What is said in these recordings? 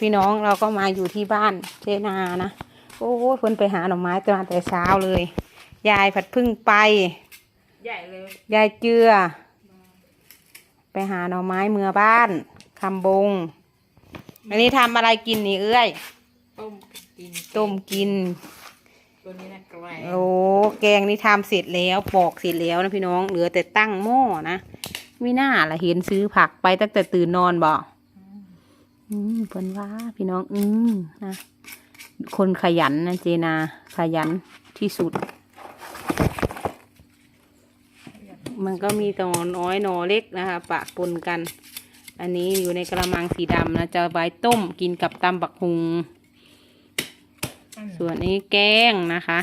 พี่น้องเราก็มาอยู่ที่บ้านเจนานะโอ้ยเพิ่นไปหาหน่อไม้แต่มาแต่เช้าเลย ยายผัดพึ่งไปใหญ่เลยยายเจือ ไปหาหน่อไม้เมือบ้านคำบง อันนี้ทำอะไรกินนี่เอ้ยต้มกินต้มกินตัวนี้นะไกลโอ้แกงนี่ทำเสร็จแล้วปอกเสร็จแล้วนะพี่น้องเหลือแต่ตั้งหม้อนะไม่น่าละเห็นซื้อผักไปตั้งแต่ตื่นนอนบ่อื มเพิ่นว่าพี่น้อง อืมนะคนขยันนะเจนา ขยันที่สุด มันก็มีตอน้อยหนอเล็กนะคะ ปะปนกัน อันนี้อยู่ในกระมังสีดำนะ จะไว้ต้มกินกับตำบักหุง ส่วนนี้แกงนะคะ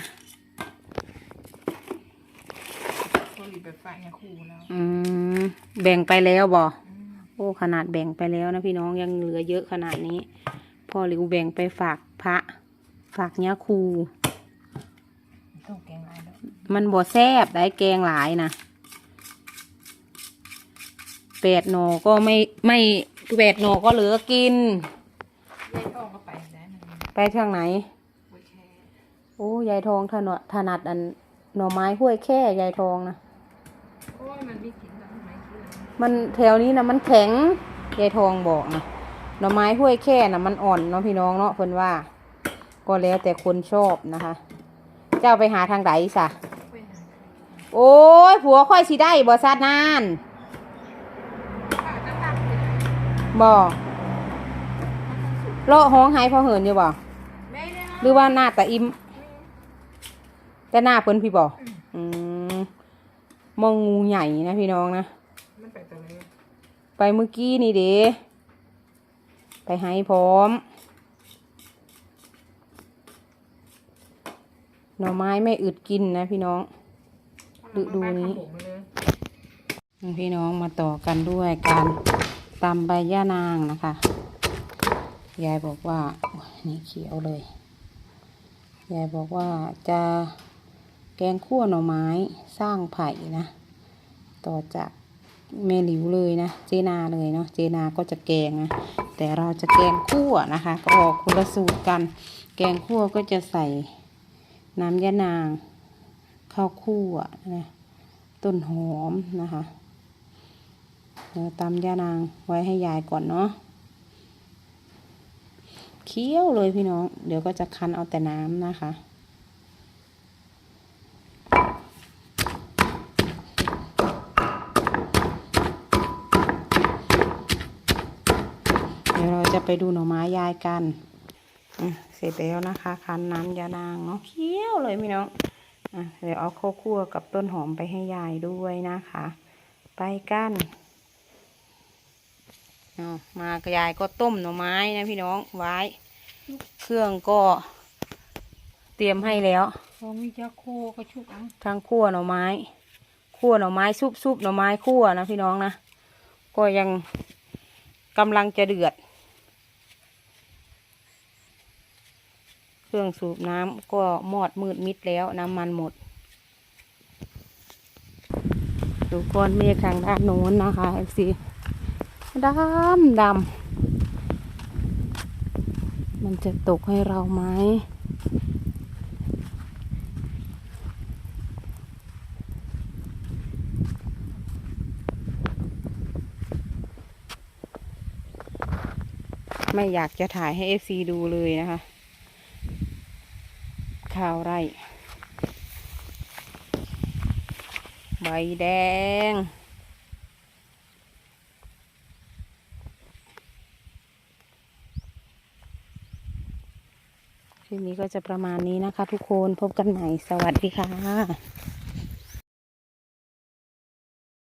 ตัวหลีไปฝากเนี่ยคู่แล้วอืม แบ่งไปแล้วบ่ โอ้ขนาดแบ่งไปแล้วนะพี่น้องยังเหลือเยอะขนาดนี้พ่อหลิวแบ่งไปฝากพระ ฝากเนี้ยครูมันบ่แซบได้แกงหลายนะแปดหนอก็ไม่ไม่แปดหนอก็เหลือกิน ไปไปทางไหน โอ้ยายทองถนัดถนัดอันหน่อไม้ห้วยแค่ยายทองนะโอ้ยมันไม่กิน มันแถวนี้นะมันแข็งยายทองบอกนะหน่อไม้ห้วยแค่นะมันอ่อนเนาะพี่น้องเนาะเพิ่นว่า ก็แล้วแต่คนชอบนะคะ เจ้าไปหาทางไหนสะโอ้ยผัวค่อยสิได้บ่ซาดนานข้าวจะตักเลยบ่เลาะห้องไห้พอเหินอยู่บ่หรือว่าหน้าตาอิ่มแต่หน้าเพิ่นพี่บอืมมองงูใหญ่นะพี่น้องนะ มันไปตัวเลยไปเมื่อกี้นี่เด้ไปให้พร้อม หน่อไม้ไม่อึดกินนะพี่น้องดูดูนี้ขโมงมาเลยพี่น้องมาต่อกันด้วยการตำใบย่านางนะคะ ยายบอกว่าโอ้ยนี่เขียวเลย ยายบอกว่าจะแกงคั่วหน่อไม้สร้างไผ่นะ ต่อจาก แม่หลิวเลยนะ เจนาเลยเนาะ เจนาก็จะแกงนะ แต่เราจะแกงคั่วนะคะ ก็ออกคนละสูตรกัน แกงคั่วก็จะใส่น้ำยะนางข้าวคั่วนะ ต้นหอมนะคะเดี๋ยวตำย่านางไว้ให้ยายก่อนเนาะ เคี้ยวเลยพี่น้อง เดี๋ยวก็จะคั้นเอาแต่น้ำนะคะ เดี๋ยวเรา จะไปดูหน่อไม้ยายกันอืมเสร็จแล้วนะคะคั้นน้ำยานางเนาะเคี้ยวเลยพี่น้องอะเดี๋ยวเอาข้าวคั่วกับต้นหอมไปให้ยายด้วยนะคะ ไปกันเอามากับยายก็ต้มหน่อไม้นะพี่น้องไว้ เครื่องก็เตรียมให้แล้วพอมีเจ้าคู่ก็ชุบเอะทั้งคั่วหน่อไม้คั่วหน่อไม้ซุปซุปหน่อไม้คั่วนะพี่น้องนะก็ยังกำลังจะเดือด เค รื่องสูบน้ำก็มอดมืดมิดแล้วน้ำมันหมด ดูก้อนเมฆทางด้านโน้นนะคะเอฟซีดำดำมันจะตกให้เราไหมไม่อยากจะถ่ายให้เอฟซีดูเลยนะคะ ข้าวไร่ ใบแดง คลิปนี้ก็จะประมาณนี้นะคะทุกคนพบกันใหม่ สวัสดีค่ะ